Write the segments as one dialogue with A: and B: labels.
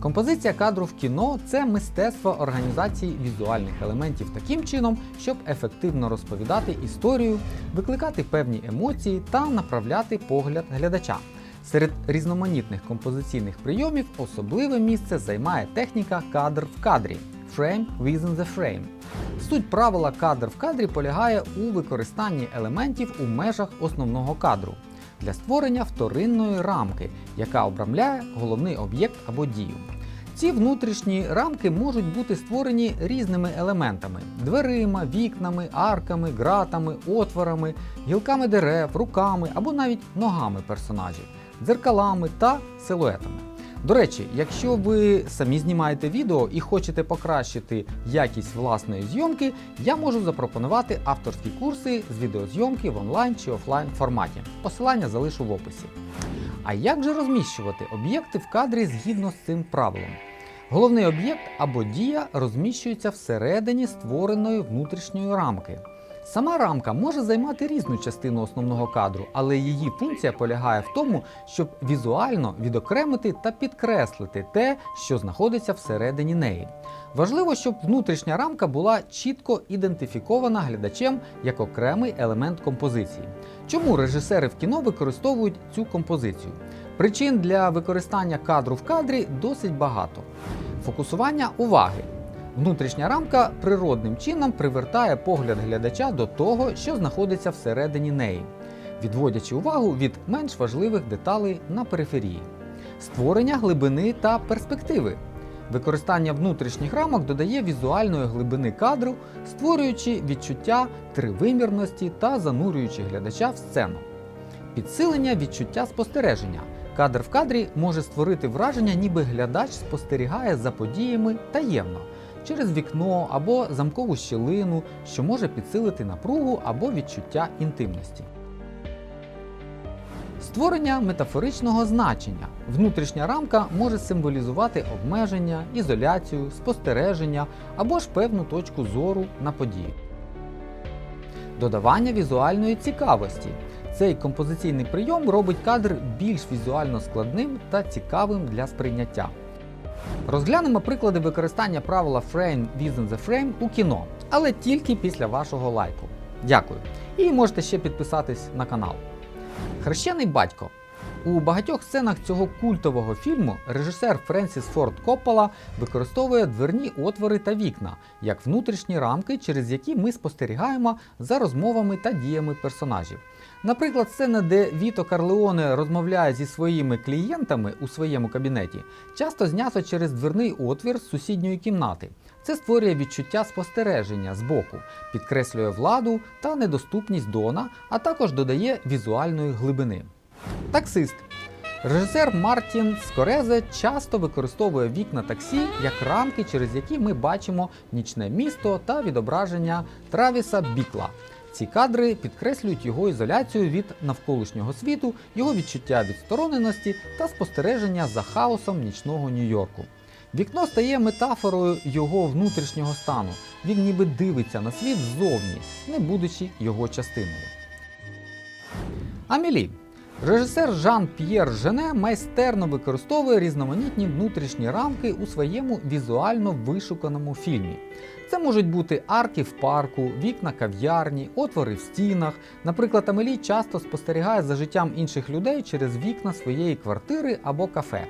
A: Композиція кадру в кіно це мистецтво організації візуальних елементів таким чином, щоб ефективно розповідати історію, викликати певні емоції та направляти погляд глядача. Серед різноманітних композиційних прийомів особливе місце займає техніка кадр в кадрі frame within the frame. Суть правила кадр в кадрі полягає у використанні елементів у межах основного кадру для створення вторинної рамки, яка обрамляє головний об'єкт або дію. Ці внутрішні рамки можуть бути створені різними елементами: дверима, вікнами, арками, ґратами, отворами, гілками дерев, руками або навіть ногами персонажів, дзеркалами та силуетами. До речі, якщо ви самі знімаєте відео і хочете покращити якість власної зйомки, я можу запропонувати авторські курси з відеозйомки в онлайн чи офлайн форматі. Посилання залишу в описі. А як же розміщувати об'єкти в кадрі згідно з цим правилом? Головний об'єкт або дія розміщується всередині створеної внутрішньої рамки. Сама рамка може займати різну частину основного кадру, але її функція полягає в тому, щоб візуально відокремити та підкреслити те, що знаходиться всередині неї. Важливо, щоб внутрішня рамка була чітко ідентифікована глядачем як окремий елемент композиції. Чому режисери в кіно використовують цю композицію? Причин для використання кадру в кадрі досить багато. Фокусування уваги. Внутрішня рамка природним чином привертає погляд глядача до того, що знаходиться всередині неї, відводячи увагу від менш важливих деталей на периферії, створення глибини та перспективи. Використання внутрішніх рамок додає візуальної глибини кадру, створюючи відчуття тривимірності та занурюючи глядача в сцену. Підсилення відчуття спостереження. Кадр в кадрі може створити враження, ніби глядач спостерігає за подіями таємно через вікно або замкову щілину, що може підсилити напругу або відчуття інтимності. Створення метафоричного значення. Внутрішня рамка може символізувати обмеження, ізоляцію, спостереження або ж певну точку зору на подію. Додавання візуальної цікавості. Цей композиційний прийом робить кадр більш візуально складним та цікавим для сприйняття. Розглянемо приклади використання правила Frame Within the Frame у кіно, але тільки після вашого лайку. Дякую. І можете ще підписатись на канал. Хрещений батько. У багатьох сценах цього культового фільму режисер Френсіс Форд Коппола використовує дверні отвори та вікна як внутрішні рамки, через які ми спостерігаємо за розмовами та діями персонажів. Наприклад, сцена, де Віто Карлеоне розмовляє зі своїми клієнтами у своєму кабінеті, часто знято через дверний отвір з сусідньої кімнати. Це створює відчуття спостереження збоку, підкреслює владу та недоступність Дона, а також додає візуальної глибини. Таксист. Режисер Мартін Скорезе часто використовує вікна таксі як рамки, через які ми бачимо нічне місто та відображення Травіса Бікла. Ці кадри підкреслюють його ізоляцію від навколишнього світу, його відчуття відстороненості та спостереження за хаосом нічного Нью-Йорку. Вікно стає метафорою його внутрішнього стану. Він ніби дивиться на світ ззовні, не будучи його частиною. Амілі. Режисер Жан П'єр Жене майстерно використовує різноманітні внутрішні рамки у своєму візуально вишуканому фільмі. Це можуть бути арки в парку, вікна кав'ярні, отвори в стінах. Наприклад, Амелі часто спостерігає за життям інших людей через вікна своєї квартири або кафе.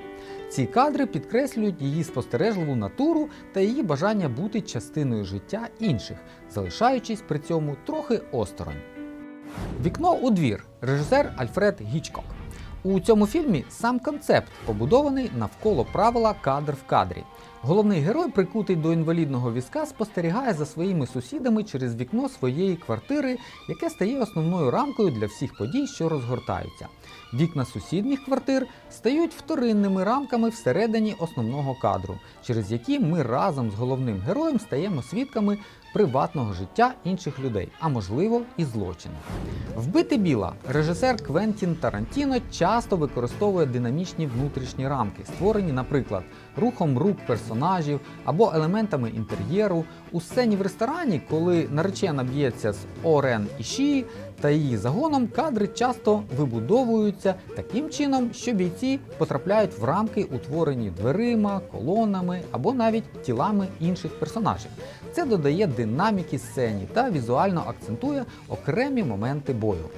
A: Ці кадри підкреслюють її спостережливу натуру та її бажання бути частиною життя інших, залишаючись при цьому трохи осторонь. Вікно у двір. Режисер Альфред Гічкок. У цьому фільмі сам концепт побудований навколо правила кадр в кадрі. Головний герой, прикутий до інвалідного візка, спостерігає за своїми сусідами через вікно своєї квартири, яке стає основною рамкою для всіх подій, що розгортаються. Вікна сусідніх квартир стають вторинними рамками всередині основного кадру, через які ми разом з головним героєм стаємо свідками приватного життя інших людей, а можливо і злочину. Вбити біла режисер Квентін Тарантіно часто використовує динамічні внутрішні рамки, створені, наприклад, рухом рук персонажів або елементами інтер'єру. У сцені в ресторані, коли наречена б'ється з Орен і Ші, та її загоном кадри часто вибудовуються таким чином, що бійці потрапляють в рамки, утворені дверима, колонами або навіть тілами інших персонажів. Це додає динаміки сцені та візуально акцентує окремі моменти бою.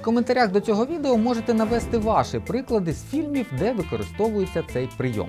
A: В коментарях до цього відео можете навести ваші приклади з фільмів, де використовується цей прийом.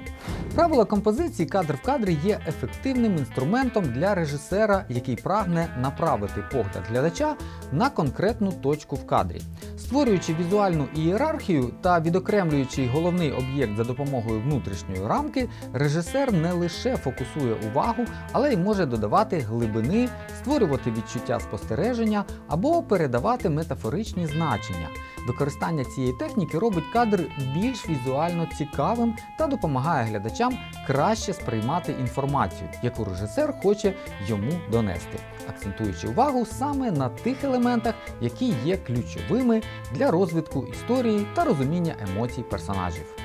A: Правило композиції кадр в кадрі є ефективним інструментом для режисера, який прагне направити погляд глядача на конкретну точку в кадрі. Створюючи візуальну ієрархію та відокремлюючи головний об'єкт за допомогою внутрішньої рамки, режисер не лише фокусує увагу, але й може додавати глибини, створювати відчуття спостереження або передавати метафоричні значення. Використання цієї техніки робить кадр більш візуально цікавим та допомагає глядачам краще сприймати інформацію, яку режисер хоче йому донести, акцентуючи увагу саме на тих елементах, які є ключовими для розвитку історії та розуміння емоцій персонажів.